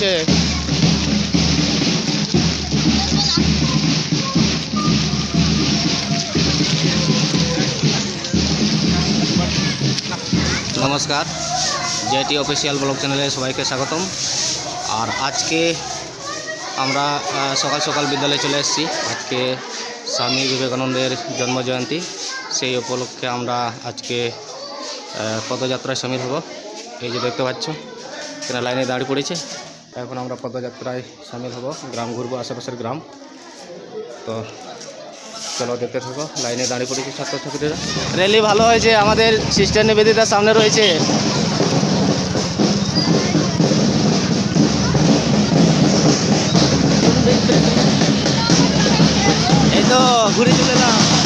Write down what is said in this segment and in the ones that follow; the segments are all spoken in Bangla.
চলছে নমস্কার, জেটি অফিসিয়াল ব্লগ চ্যানেলে সবাইকে স্বাগতম। আর আজকে আমরা সকাল সকাল বিদ্যালয়ে চলে এসেছি। আজকে স্বামী বিবেকানন্দের জন্মজয়ন্তী। সেই উপলক্ষে আমরা আজকে পদযাত্রায় সামিল হব। এই যে দেখতে পাচ্ছ, এখানে লাইনে দাঁড়িয়ে পড়েছে এখন আমরা পদযাত্রায় সামিল হব, গ্রাম ঘুরবো, আশেপাশের গ্রাম। তো চলো দেখতে থাকো, লাইনে দাঁড়িয়ে পড়েছে ছাত্রছাত্রীরা। র্যালি ভালো হয়েছে, আমাদের সিস্টার নিবেদিতার সামনে রয়েছে। এই তো, ঘুরে চলে এলাম।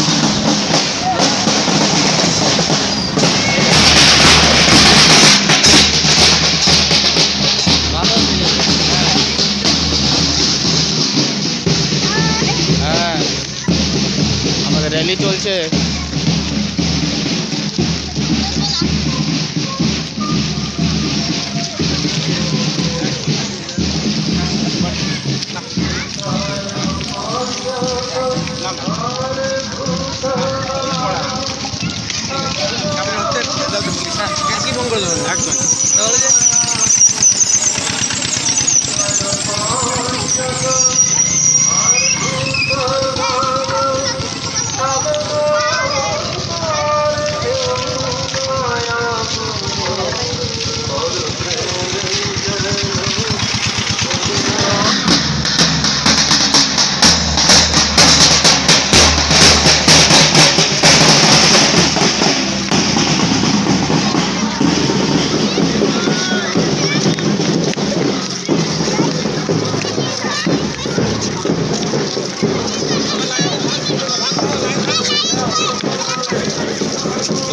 একদম।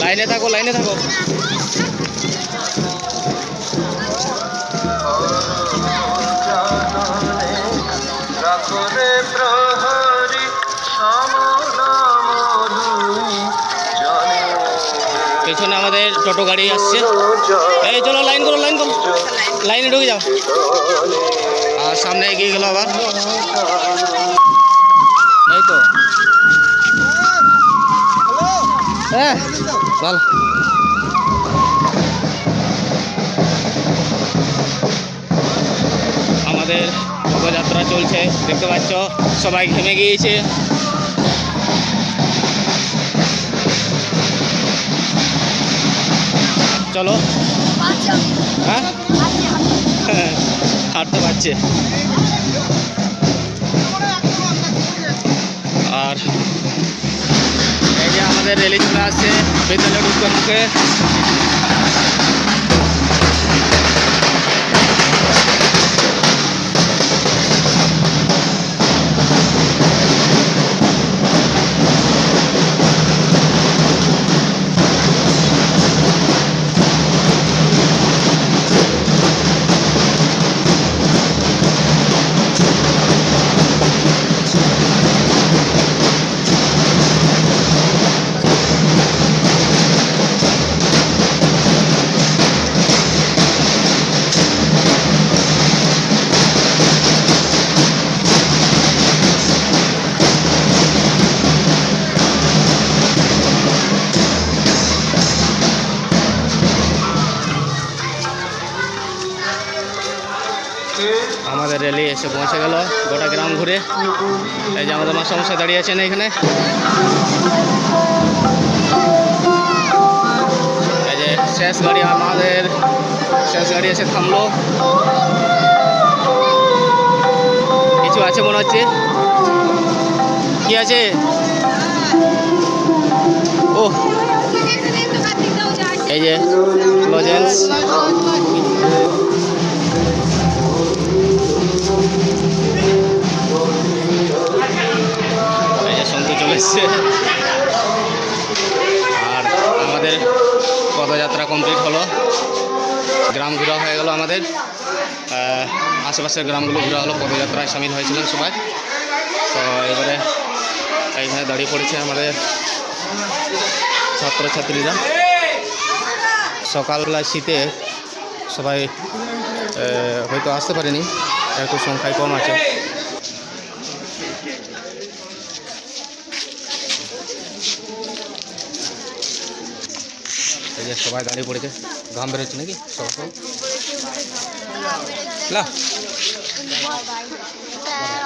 লাইনে থাকো লাইনে থাকো। পেছনে আমাদের টোটো গাড়ি আসছে। এই চলো লাইন করো লাইন করো। লাইনে ঢুকে যাও। আর সামনে এগিয়ে গেল আবার। এই তো। হ্যাঁ ভালো আমাদের পদযাত্রা চলছে দেখতে পাচ্ছ সবাই ঘেমে গিয়েছে। চলো। হ্যাঁ। হাঁটতে পারছে। আর এই যে আমাদের রেলি চলে আসছে বিদ্যালয় ঢুকতে। র্যালি এসে পৌঁছে গেল গোটা গ্রাম ঘুরে। এই যে আমাদের মাস্টারমশাই দাঁড়িয়ে আছেন এখানে। এই যে শেষ গাড়ি আমাদের, শেষ গাড়ি এসে থামলো। কিছু আছে মনে হচ্ছে? কি আছে? ও। এই যে লজেন্স এসছে। আর আমাদের পদযাত্রা কমপ্লিট হলো। গ্রাম ঘোরা হয়ে গেল আমাদের। আশেপাশের গ্রামগুলো ঘোরা হলো, পদযাত্রায় সামিল হয়েছিলেন সবাই। তো এবারে এইখানে দাঁড়িয়ে পড়েছে আমাদের ছাত্রছাত্রীরা। সকালবেলা শীতে সবাই হয়তো আসতে পারেনি, একটু সংখ্যায় কম আছে। এই যে সবাই দাঁড়িয়ে পড়েছে ঘাম বেরোচ্ছে নাকি? সবাই? না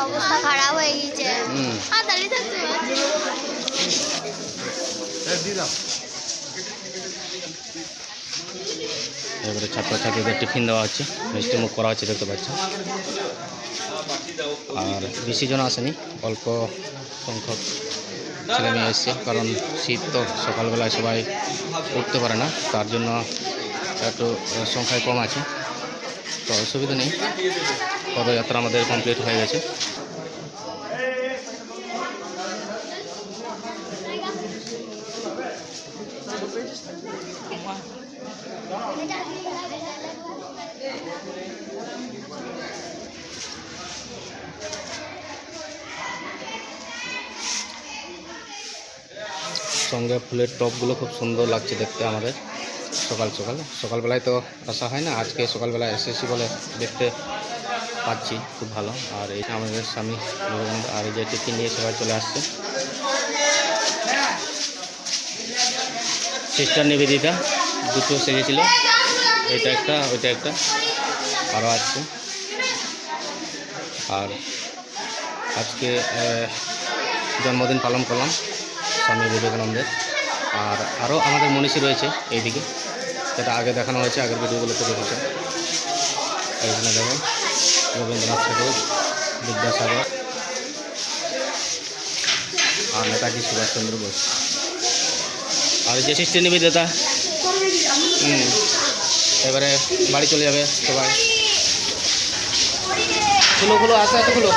অবস্থা খারাপ হয়ে গেছে হুম। আর দাঁড়িয়ে থাকতে এবারে ছাত্রছাত্রীদের টিফিন দেওয়া হচ্ছে। মিষ্টি মুখ করা হচ্ছে দেখতে পাচ্ছেন। আর বেশি জন আসেনি অল্প সংখ্যক ছেলে মেয়ে এসছে কারণ শীত তো সকালবেলায় সবাই উঠতে পারে না। তার জন্য একটু সংখ্যায় কম আছে। তো অসুবিধা নেই। পদযাত্রা আমাদের কমপ্লিট হয়ে গেছে। সঙ্গে ফুলের টপগুলো খুব সুন্দর লাগছে দেখতে আমাদের সকাল সকাল। সকালবেলায় তো আসা হয় না, আজকে সকালবেলায় এসেছি বলে দেখতে পাচ্ছি খুব ভালো। আর এই আমাদের স্বামী বিবেকানন্দ আর এই যে টিফিন নিয়ে সবাই চলে আসছে। সিস্টার নিবেদিতা, দুটো সেজেছিল। এটা একটা, ওইটা একটা। আরও আছে। আর আজকে জন্মদিন পালন করলাম। স্বামী বিবেকানন্দের। আর আরও আমাদের মনীষী রয়েছে এইদিকে। যেটা আগে দেখানো হয়েছে, আগের ভিডিওগুলোতে দেখেছে এখানে দেখো রবীন্দ্রনাথ ঠাকুর, বিদ্যাসাগর, আর নেতাজি সুভাষচন্দ্র বোস। আর যে সৃষ্টি নিবেদিতা হুম, এবারে বাড়ি চলে যাবে সবাই। খুলো খুলো আসে আসে খুলো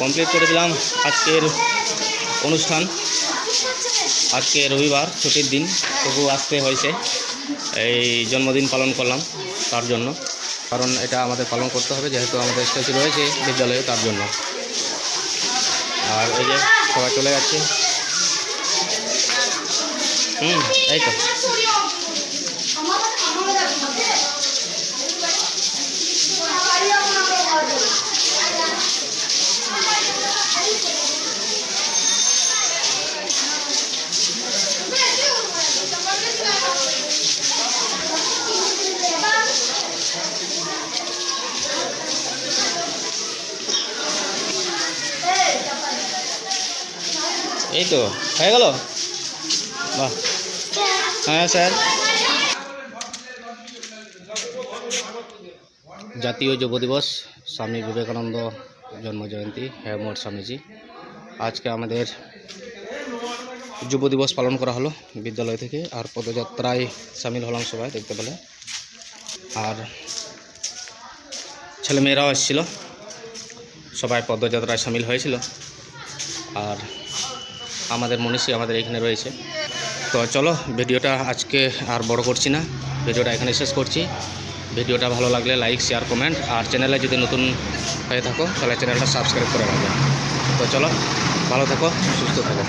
কমপ্লিট করে দিলাম আজকের অনুষ্ঠান। আজকে রবিবার, ছুটির দিন। তবু আসতে হয়েছে। এই জন্মদিন পালন করলাম তার জন্য। কারণ এটা আমাদের পালন করতে হবে, যেহেতু আমাদের স্ট্যাচু রয়েছে বিদ্যালয়ে তার জন্য। আর এই যে সবাই চলে যাচ্ছে হুম, এই তো। এই তো, হয়ে গেল? বাহ। হ্যাঁ স্যার। জাতীয় যুব দিবস, স্বামী বিবেকানন্দ জন্মজয়ন্তী। হ্যাঁ মোর স্বামীজি। আজকে আমাদের যুব দিবস পালন করা হলো বিদ্যালয় থেকে, আর পদযাত্রায় সামিল হলাম সবাই, দেখতে পেলে। আর ছেলেমেয়েরাও এসেছিল। সবাই পদযাত্রায় সামিল হয়েছিল। আর আমাদের মনীষী আমাদের এখানে রয়েছে। তো চলো, ভিডিওটা আজকে আর বড় করছি না। ভিডিওটা এখানে শেষ করছি। ভিডিওটা ভালো লাগলে লাইক শেয়ার কমেন্ট আর চ্যানেলে যদি নতুন হয়ে থাকো, তাহলে চ্যানেলটা সাবস্ক্রাইব করে রাখবে তো চলো, ভালো থাকো, সুস্থ থাকো।